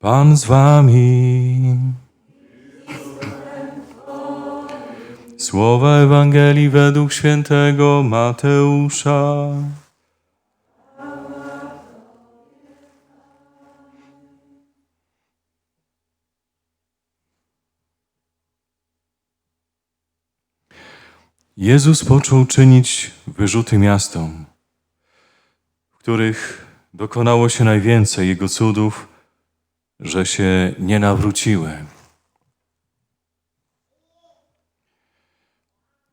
Pan z wami. Słowa Ewangelii według świętego Mateusza. Jezus począł czynić wyrzuty miastom, w których dokonało się najwięcej Jego cudów, że się nie nawróciły.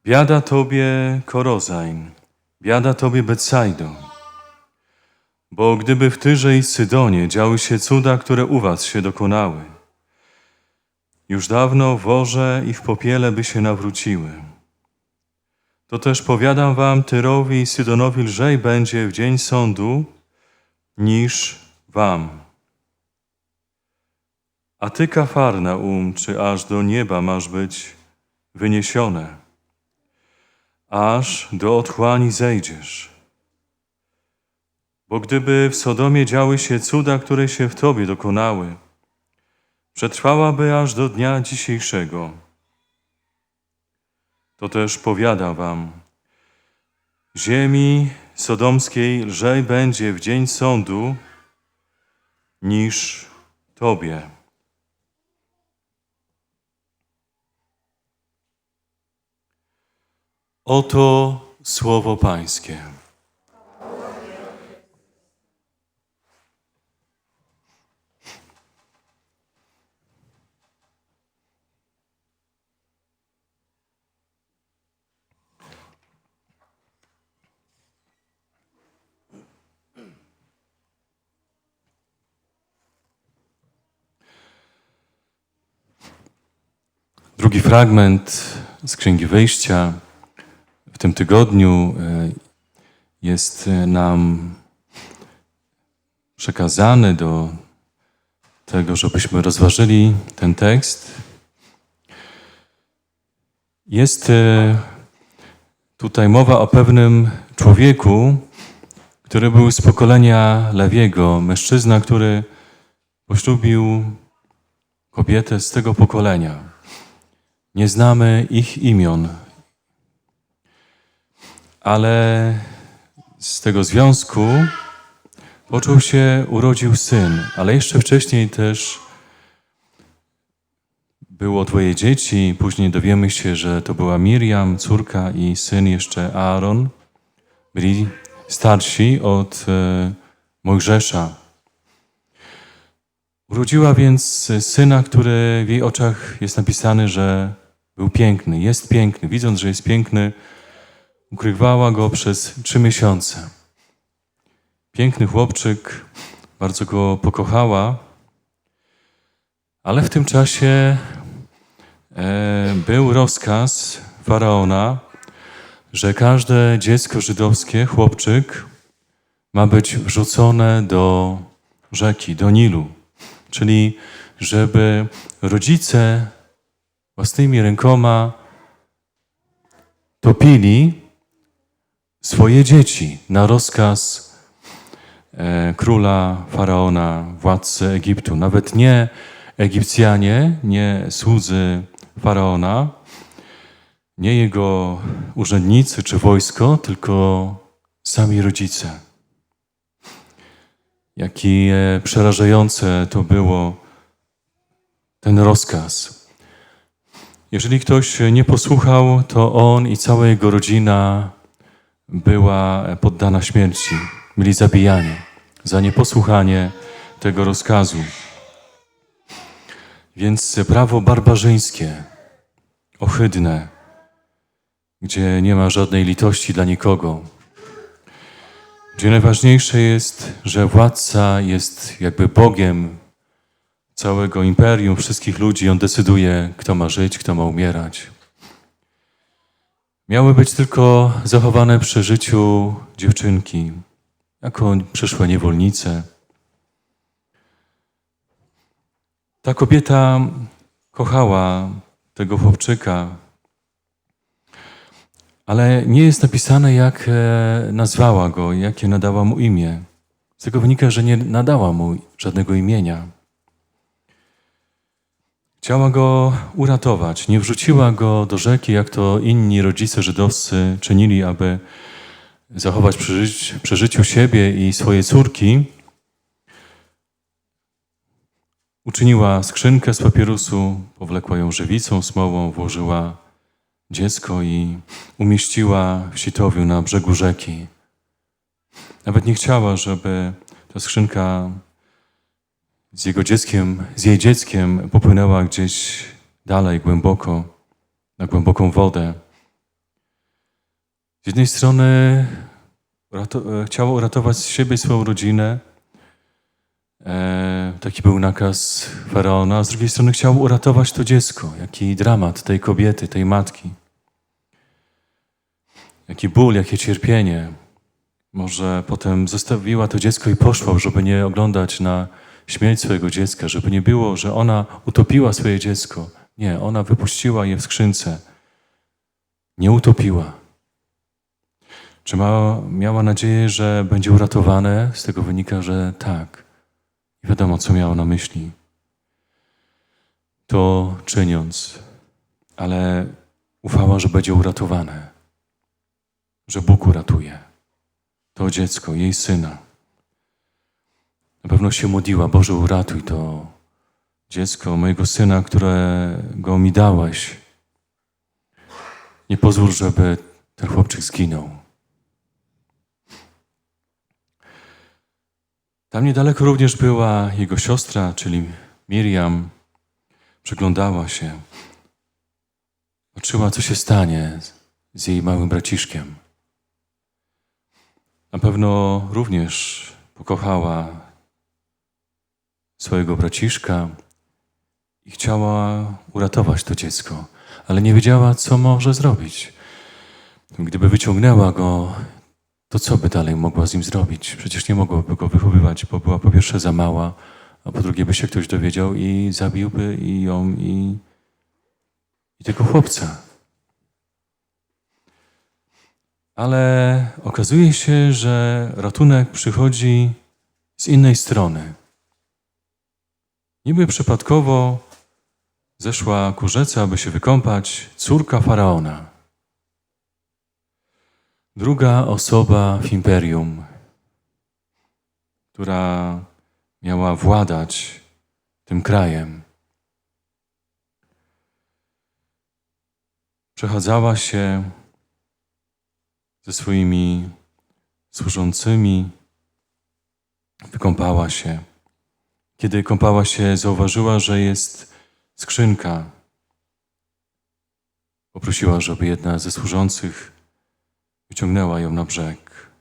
Biada Tobie, Korozain, biada Tobie, Betsaido, bo gdyby w Tyrze i Sydonie działy się cuda, które u Was się dokonały, już dawno worze i w popiele by się nawróciły. To też powiadam wam, Tyrowi i Sydonowi lżej będzie w dzień sądu niż wam. A ty, Kafarnaum, czy aż do nieba masz być wyniesione, aż do otchłani zejdziesz. Bo gdyby w Sodomie działy się cuda, które się w tobie dokonały, przetrwałaby aż do dnia dzisiejszego. To też powiadam wam, ziemi sodomskiej lżej będzie w dzień sądu niż tobie. Oto słowo Pańskie. Drugi fragment z Księgi Wyjścia w tym tygodniu e, jest e, nam przekazany do tego, żebyśmy rozważyli ten tekst. Jest e, tutaj mowa o pewnym człowieku, który był z pokolenia Lewiego, mężczyzna, który poślubił kobietę z tego pokolenia. Nie znamy ich imion, ale z tego związku począł się, urodził syn, ale jeszcze wcześniej też było dwoje dzieci. Później dowiemy się, że to była Miriam, córka i syn jeszcze Aaron. Byli starsi od e, Mojżesza. Urodziła więc syna, który w jej oczach jest napisany, że był piękny, jest piękny. Widząc, że jest piękny, ukrywała go przez trzy miesiące. Piękny chłopczyk, bardzo go pokochała, ale w tym czasie e, był rozkaz faraona, że każde dziecko żydowskie, chłopczyk, ma być wrzucone do rzeki, do Nilu. Czyli, żeby rodzice własnymi rękoma topili swoje dzieci na rozkaz e, króla, faraona, władcy Egiptu. Nawet nie Egipcjanie, nie słudzy faraona, nie jego urzędnicy czy wojsko, tylko sami rodzice. Jakie przerażające to było ten rozkaz. Jeżeli ktoś nie posłuchał, to on i cała jego rodzina była poddana śmierci. Byli zabijani za nieposłuchanie tego rozkazu. Więc prawo barbarzyńskie, ohydne, gdzie nie ma żadnej litości dla nikogo, gdzie najważniejsze jest, że władca jest jakby Bogiem całego imperium, wszystkich ludzi, on decyduje, kto ma żyć, kto ma umierać. Miały być tylko zachowane przy życiu dziewczynki, jako przyszłe niewolnice. Ta kobieta kochała tego chłopczyka, ale nie jest napisane, jak e, nazwała go, jakie nadała mu imię. Z tego wynika, że nie nadała mu żadnego imienia. Chciała go uratować. Nie wrzuciła go do rzeki, jak to inni rodzice żydowscy czynili, aby zachować przy, życi- przy życiu siebie i swojej córki. Uczyniła skrzynkę z papierusu, powlekła ją żywicą, smołą, włożyła dziecko i umieściła w sitowiu na brzegu rzeki. Nawet nie chciała, żeby ta skrzynka z jego dzieckiem, z jej dzieckiem popłynęła gdzieś dalej, głęboko, na głęboką wodę. Z jednej strony e, chciała uratować siebie i swoją rodzinę. E, taki był nakaz faraona, z drugiej strony chciał uratować to dziecko. Jaki dramat tej kobiety, tej matki. Jaki ból, jakie cierpienie. Może potem zostawiła to dziecko i poszła, żeby nie oglądać na śmierć swojego dziecka, żeby nie było, że ona utopiła swoje dziecko. Nie, ona wypuściła je w skrzynce. Nie utopiła. Czy ma, miała nadzieję, że będzie uratowane? Z tego wynika, że tak. Nie wiadomo, co miała na myśli. To czyniąc, ale ufała, że będzie uratowane, że Bóg uratuje to dziecko, jej syna. Na pewno się modliła, Boże, uratuj to dziecko, mojego syna, którego mi dałeś. Nie pozwól, żeby ten chłopczyk zginął. Tam niedaleko również była jego siostra, czyli Miriam. Przyglądała się. Patrzyła, co się stanie z jej małym braciszkiem. Na pewno również pokochała swojego braciszka i chciała uratować to dziecko, ale nie wiedziała, co może zrobić. Gdyby wyciągnęła go, to co by dalej mogła z nim zrobić? Przecież nie mogłaby go wychowywać, bo była po pierwsze za mała, a po drugie by się ktoś dowiedział i zabiłby i ją, i, i tego chłopca. Ale okazuje się, że ratunek przychodzi z innej strony. Niby przypadkowo zeszła ku rzece, aby się wykąpać, córka faraona. Druga osoba w imperium, która miała władać tym krajem. Przechadzała się ze swoimi służącymi, wykąpała się. Kiedy kąpała się, zauważyła, że jest skrzynka. Poprosiła, żeby jedna ze służących wyciągnęła ją na brzeg.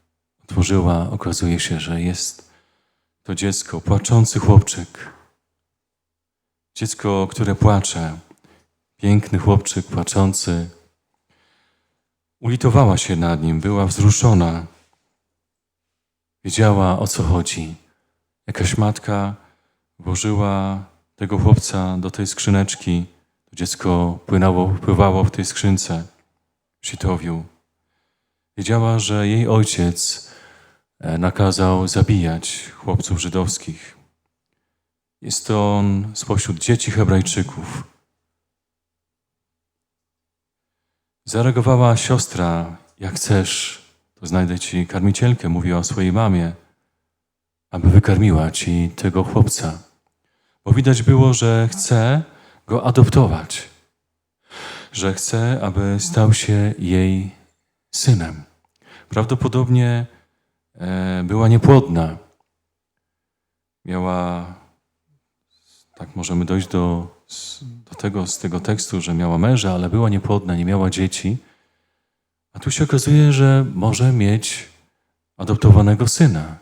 Otworzyła, okazuje się, że jest to dziecko, płaczący chłopczyk. Dziecko, które płacze. Piękny chłopczyk, płaczący. Ulitowała się nad nim, była wzruszona. Wiedziała, o co chodzi. Jakaś matka włożyła tego chłopca do tej skrzyneczki. To dziecko płynęło, pływało w tej skrzynce, w sitowiu. Wiedziała, że jej ojciec e, nakazał zabijać chłopców żydowskich. Jest to on spośród dzieci Hebrajczyków. Zareagowała siostra, jak chcesz, to znajdę ci karmicielkę, mówiła o swojej mamie, aby wykarmiła ci tego chłopca. Bo widać było, że chce go adoptować, że chce, aby stał się jej synem. Prawdopodobnie e, była niepłodna. Miała, tak możemy dojść do, do tego, z tego tekstu, że miała męża, ale była niepłodna, nie miała dzieci. A tu się okazuje, że może mieć adoptowanego syna.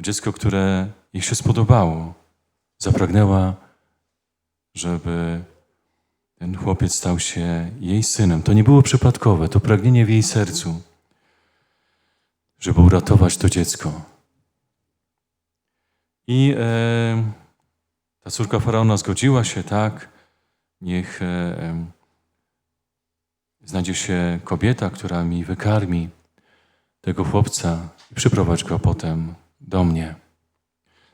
Dziecko, które jej się spodobało, zapragnęła, żeby ten chłopiec stał się jej synem. To nie było przypadkowe, to pragnienie w jej sercu, żeby uratować to dziecko. I e, ta córka faraona zgodziła się, tak, niech e, em, znajdzie się kobieta, która mi wykarmi tego chłopca i przyprowadź go potem do mnie.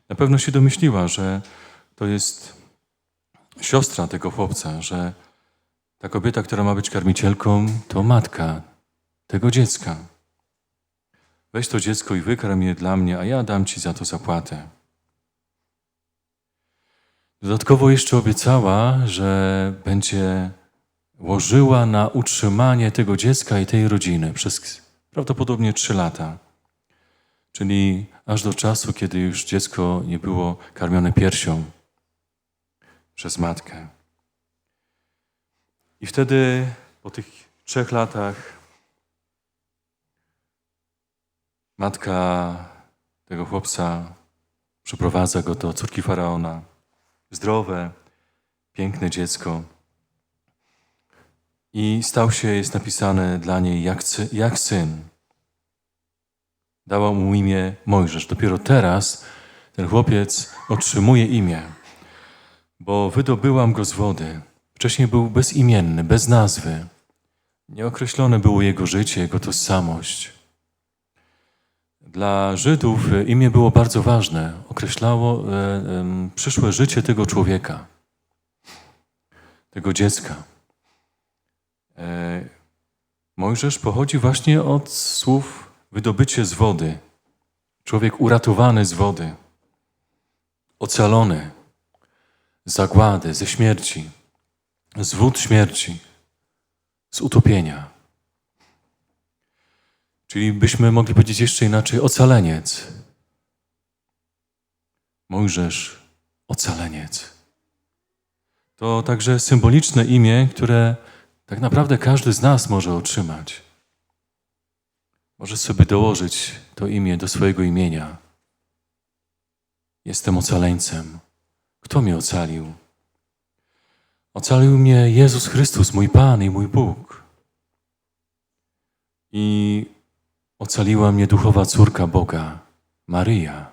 Na pewno się domyśliła, że to jest siostra tego chłopca, że ta kobieta, która ma być karmicielką, to matka tego dziecka. Weź to dziecko i wykarm je dla mnie, a ja dam ci za to zapłatę. Dodatkowo jeszcze obiecała, że będzie łożyła na utrzymanie tego dziecka i tej rodziny przez prawdopodobnie trzy lata. Czyli aż do czasu, kiedy już dziecko nie było karmione piersią przez matkę. I wtedy, po tych trzech latach, matka tego chłopca przeprowadza go do córki faraona. Zdrowe, piękne dziecko. I stał się, jest napisane dla niej, jak, jak syn. Dała mu imię Mojżesz. Dopiero teraz ten chłopiec otrzymuje imię, bo wydobyłam go z wody. Wcześniej był bezimienny, bez nazwy. Nieokreślone było jego życie, jego tożsamość. Dla Żydów e, imię było bardzo ważne. Określało e, em, przyszłe życie tego człowieka, tego dziecka. E, Mojżesz pochodzi właśnie od słów wydobycie z wody. Człowiek uratowany z wody, ocalony z zagłady, ze śmierci, z wód śmierci, z utopienia. Czyli byśmy mogli powiedzieć jeszcze inaczej ocaleniec. Mojżesz, ocaleniec. To także symboliczne imię, które tak naprawdę każdy z nas może otrzymać. Może sobie dołożyć to imię do swojego imienia. Jestem ocaleńcem. Kto mnie ocalił? Ocalił mnie Jezus Chrystus, mój Pan i mój Bóg. I ocaliła mnie duchowa córka Boga, Maryja.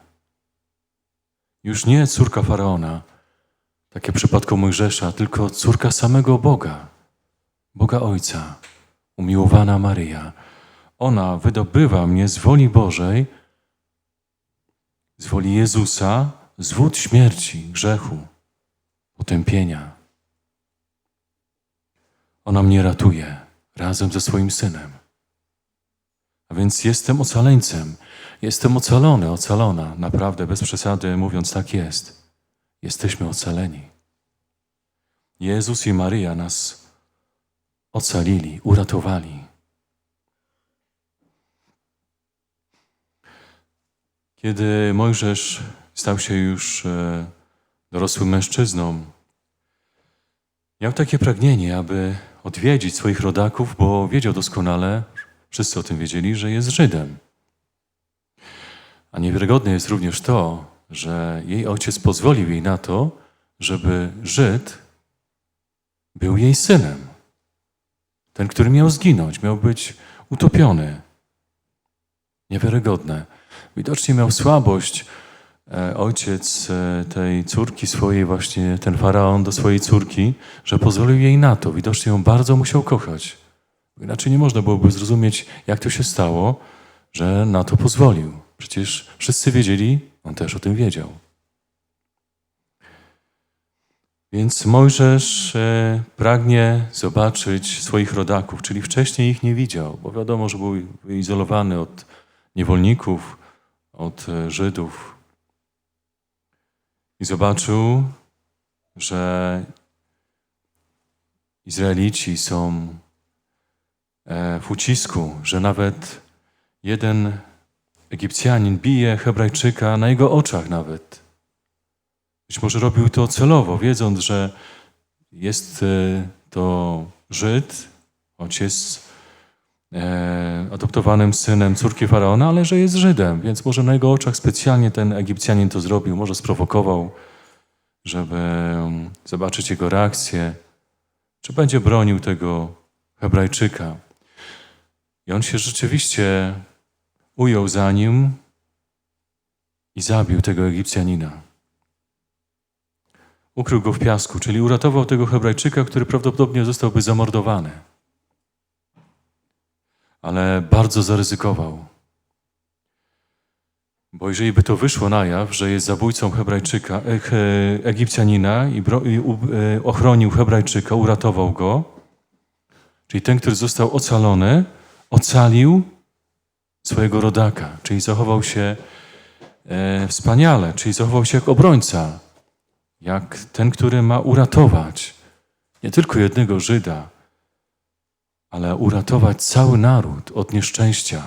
Już nie córka faraona, tak jak przypadku Mojżesza, tylko córka samego Boga, Boga Ojca, umiłowana Maryja. Ona wydobywa mnie z woli Bożej, z woli Jezusa, z wód śmierci, grzechu, potępienia. Ona mnie ratuje razem ze swoim synem. A więc jestem ocaleńcem. Jestem ocalony, ocalona. Naprawdę, bez przesady mówiąc, tak jest. Jesteśmy ocaleni. Jezus i Maryja nas ocalili, uratowali. Kiedy Mojżesz stał się już e, dorosłym mężczyzną, miał takie pragnienie, aby odwiedzić swoich rodaków, bo wiedział doskonale, wszyscy o tym wiedzieli, że jest Żydem. A niewiarygodne jest również to, że jej ojciec pozwolił jej na to, żeby Żyd był jej synem. Ten, który miał zginąć, miał być utopiony. Niewiarygodne. Widocznie miał słabość e, ojciec e, tej córki swojej, właśnie ten faraon do swojej córki, że pozwolił jej na to. Widocznie ją bardzo musiał kochać. Inaczej nie można byłoby zrozumieć, jak to się stało, że na to pozwolił. Przecież wszyscy wiedzieli, on też o tym wiedział. Więc Mojżesz e, pragnie zobaczyć swoich rodaków, czyli wcześniej ich nie widział, bo wiadomo, że był izolowany od niewolników, od e, Żydów. I zobaczył, że Izraelici są e, w ucisku, że nawet jeden Egipcjanin bije Hebrajczyka na jego oczach nawet. Być może robił to celowo, wiedząc, że jest e, to Żyd, choć jest adoptowanym synem córki faraona, ale że jest Żydem, więc może na jego oczach specjalnie ten Egipcjanin to zrobił, może sprowokował, żeby um, zobaczyć jego reakcję, czy będzie bronił tego Hebrajczyka. I on się rzeczywiście ujął za nim i zabił tego Egipcjanina. Ukrył go w piasku, czyli uratował tego Hebrajczyka, który prawdopodobnie zostałby zamordowany. Ale bardzo zaryzykował. Bo jeżeli by to wyszło na jaw, że jest zabójcą Hebrajczyka, e, Egipcjanina i, bro, i u, e, ochronił Hebrajczyka, uratował go, czyli ten, który został ocalony, ocalił swojego rodaka, czyli zachował się e, wspaniale, czyli zachował się jak obrońca, jak ten, który ma uratować nie tylko jednego Żyda, ale uratować cały naród od nieszczęścia,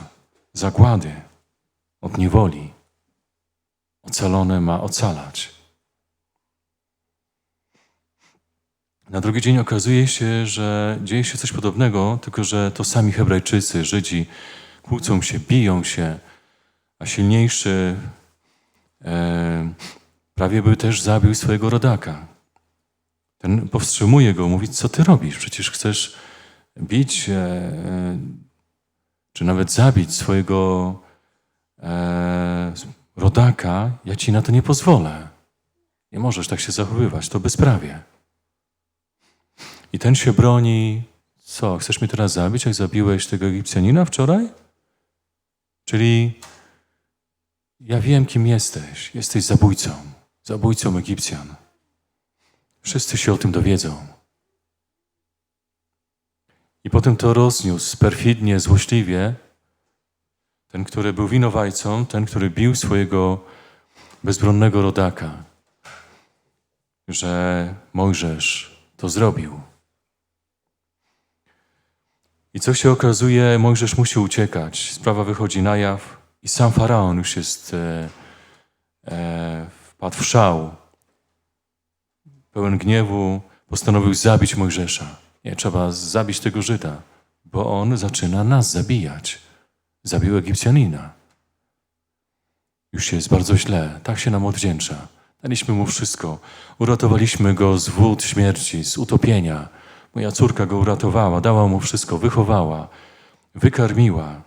zagłady, od niewoli. Ocalony ma ocalać. Na drugi dzień okazuje się, że dzieje się coś podobnego, tylko że to sami Hebrajczycy, Żydzi kłócą się, biją się, a silniejszy e, prawie by też zabił swojego rodaka. Ten powstrzymuje go, mówi, co ty robisz? Przecież chcesz bić, e, e, czy nawet zabić swojego e, rodaka, ja ci na to nie pozwolę. Nie możesz tak się zachowywać, to bezprawie. I ten się broni, co, chcesz mnie teraz zabić, jak zabiłeś tego Egipcjanina wczoraj? Czyli ja wiem, kim jesteś. Jesteś zabójcą, zabójcą Egipcjan. Wszyscy się o tym dowiedzą. I potem to rozniósł perfidnie, złośliwie. Ten, który był winowajcą, ten, który bił swojego bezbronnego rodaka, że Mojżesz to zrobił. I co się okazuje, Mojżesz musi uciekać. Sprawa wychodzi na jaw i sam faraon już jest, e, e, wpadł w szał. Pełen gniewu postanowił zabić Mojżesza. Trzeba zabić tego Żyda, bo on zaczyna nas zabijać. Zabił Egipcjanina. Już jest bardzo źle, tak się nam odwdzięcza. Daliśmy mu wszystko. Uratowaliśmy go z wód śmierci, z utopienia. Moja córka go uratowała, dała mu wszystko, wychowała, wykarmiła,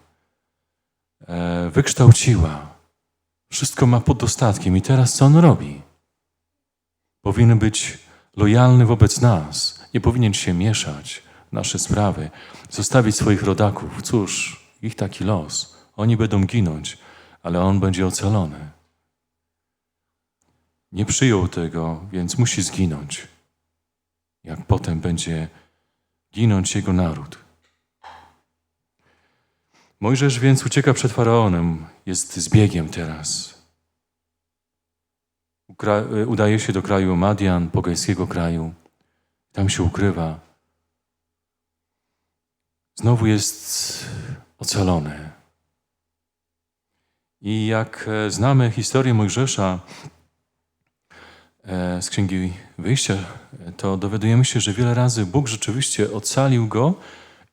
e, wykształciła. Wszystko ma pod dostatkiem. I teraz co on robi? Powinien być lojalny wobec nas. Nie powinien się mieszać w nasze sprawy, zostawić swoich rodaków. Cóż, ich taki los. Oni będą ginąć, ale on będzie ocalony. Nie przyjął tego, więc musi zginąć. Jak potem będzie ginąć jego naród. Mojżesz więc ucieka przed faraonem, jest zbiegiem teraz. Ukra- udaje się do kraju Madian, pogańskiego kraju. Tam się ukrywa. Znowu jest ocalony. I jak e, znamy historię Mojżesza e, z Księgi Wyjścia, e, to dowiadujemy się, że wiele razy Bóg rzeczywiście ocalił go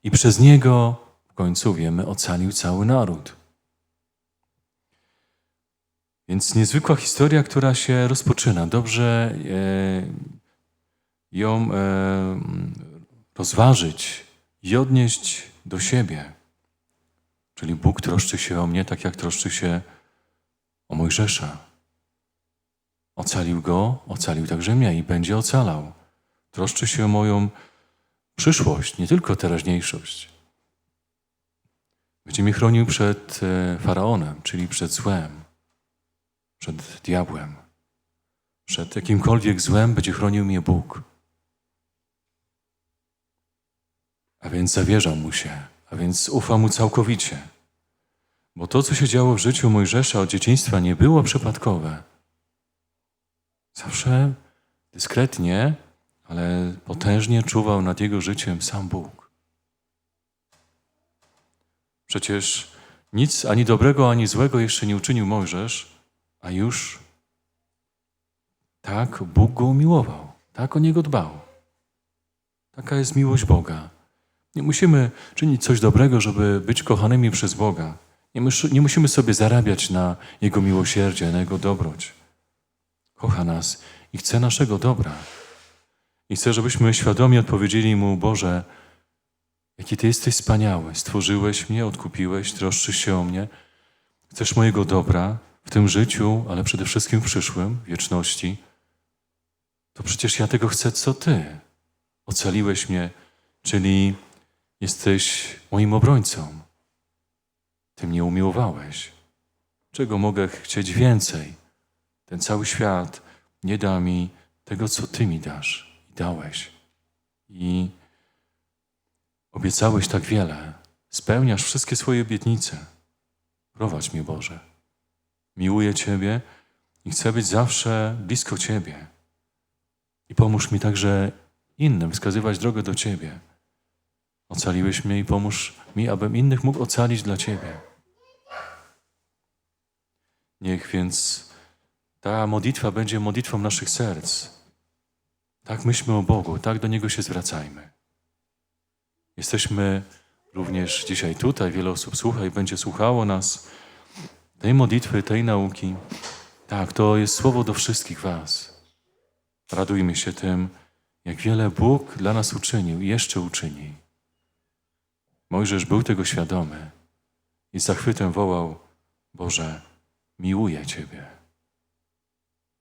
i przez niego, w końcu wiemy, ocalił cały naród. Więc niezwykła historia, która się rozpoczyna. Dobrze ją rozważyć i odnieść do siebie. Czyli Bóg troszczy się o mnie tak, jak troszczy się o Mojżesza. Ocalił go, ocalił także mnie i będzie ocalał. Troszczy się o moją przyszłość, nie tylko teraźniejszość. Będzie mnie chronił przed e, faraonem, czyli przed złem, przed diabłem. Przed jakimkolwiek złem będzie chronił mnie Bóg. A więc zawierzam mu się, a więc ufam mu całkowicie. Bo to, co się działo w życiu Mojżesza od dzieciństwa, nie było przypadkowe. Zawsze dyskretnie, ale potężnie czuwał nad jego życiem sam Bóg. Przecież nic ani dobrego, ani złego jeszcze nie uczynił Mojżesz, a już tak Bóg go umiłował, tak o niego dbał. Taka jest miłość Boga. Nie musimy czynić coś dobrego, żeby być kochanymi przez Boga. Nie, mus, nie musimy sobie zarabiać na Jego miłosierdzie, na Jego dobroć. Kocha nas i chce naszego dobra. I chce, żebyśmy świadomie odpowiedzieli Mu, Boże, jaki Ty jesteś wspaniały. Stworzyłeś mnie, odkupiłeś, troszczysz się o mnie. Chcesz mojego dobra w tym życiu, ale przede wszystkim w przyszłym, wieczności. To przecież ja tego chcę, co Ty. Ocaliłeś mnie, czyli Jesteś moim obrońcą. Ty mnie umiłowałeś. Czego mogę chcieć więcej? Ten cały świat nie da mi tego, co Ty mi dasz i dałeś. I obiecałeś tak wiele. Spełniasz wszystkie swoje obietnice. Prowadź mnie, Boże. Miłuję Ciebie i chcę być zawsze blisko Ciebie. I pomóż mi także innym wskazywać drogę do Ciebie. Ocaliłeś mnie i pomóż mi, abym innych mógł ocalić dla Ciebie. Niech więc ta modlitwa będzie modlitwą naszych serc. Tak myślmy o Bogu, tak do Niego się zwracajmy. Jesteśmy również dzisiaj tutaj, wiele osób słucha i będzie słuchało nas tej modlitwy, tej nauki. Tak, to jest słowo do wszystkich Was. Radujmy się tym, jak wiele Bóg dla nas uczynił i jeszcze uczyni. Mojżesz był tego świadomy i z zachwytem wołał: Boże, miłuję Ciebie.